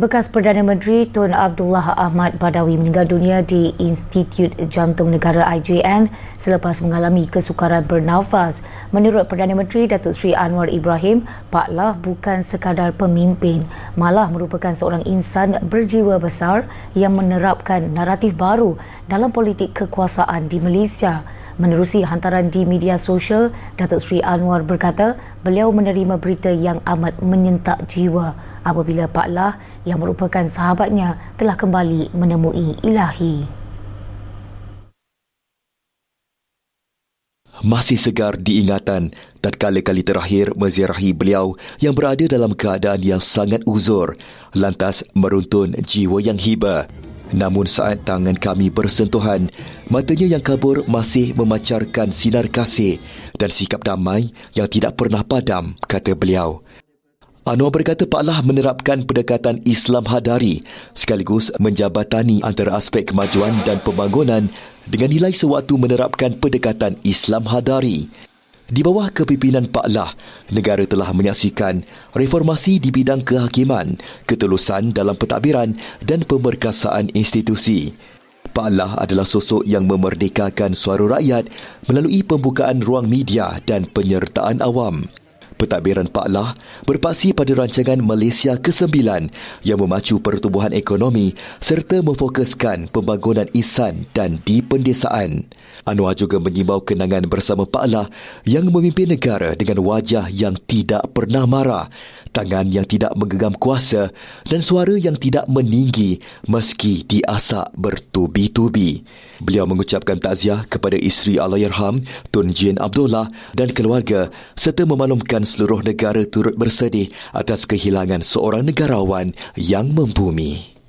Bekas Perdana Menteri Tun Abdullah Ahmad Badawi meninggal dunia di Institut Jantung Negara IJN selepas mengalami kesukaran bernafas. Menurut Perdana Menteri Datuk Seri Anwar Ibrahim, Pak Lah bukan sekadar pemimpin, malah merupakan seorang insan berjiwa besar yang menerapkan naratif baru dalam politik kekuasaan di Malaysia. Menerusi hantaran di media sosial, Datuk Seri Anwar berkata beliau menerima berita yang amat menyentak jiwa apabila Pak Lah yang merupakan sahabatnya telah kembali menemui ilahi. Masih segar diingatan tatkala kali terakhir meziarahi beliau yang berada dalam keadaan yang sangat uzur lantas meruntun jiwa yang hiba. Namun saat tangan kami bersentuhan, matanya yang kabur masih memancarkan sinar kasih dan sikap damai yang tidak pernah padam, kata beliau. Anwar berkata Pak Lah menerapkan pendekatan Islam hadari sekaligus menjabatani antara aspek kemajuan dan pembangunan dengan nilai sewaktu menerapkan pendekatan Islam hadari. Di bawah kepimpinan Pak Lah, negara telah menyaksikan reformasi di bidang kehakiman, ketulusan dalam pentadbiran dan pemerkasaan institusi. Pak Lah adalah sosok yang memerdekakan suara rakyat melalui pembukaan ruang media dan penyertaan awam. Pentadbiran Pak Lah berpaksi pada rancangan Malaysia ke-9 yang memacu pertumbuhan ekonomi serta memfokuskan pembangunan isan dan di pendesaan. Anwar juga menyimbau kenangan bersama Pak Lah yang memimpin negara dengan wajah yang tidak pernah marah, tangan yang tidak menggenggam kuasa dan suara yang tidak meninggi meski diasak bertubi-tubi. Beliau mengucapkan takziah kepada isteri Allahyarham Tun Jin Abdullah dan keluarga serta memaklumkan seluruh negara turut bersedih atas kehilangan seorang negarawan yang membumi.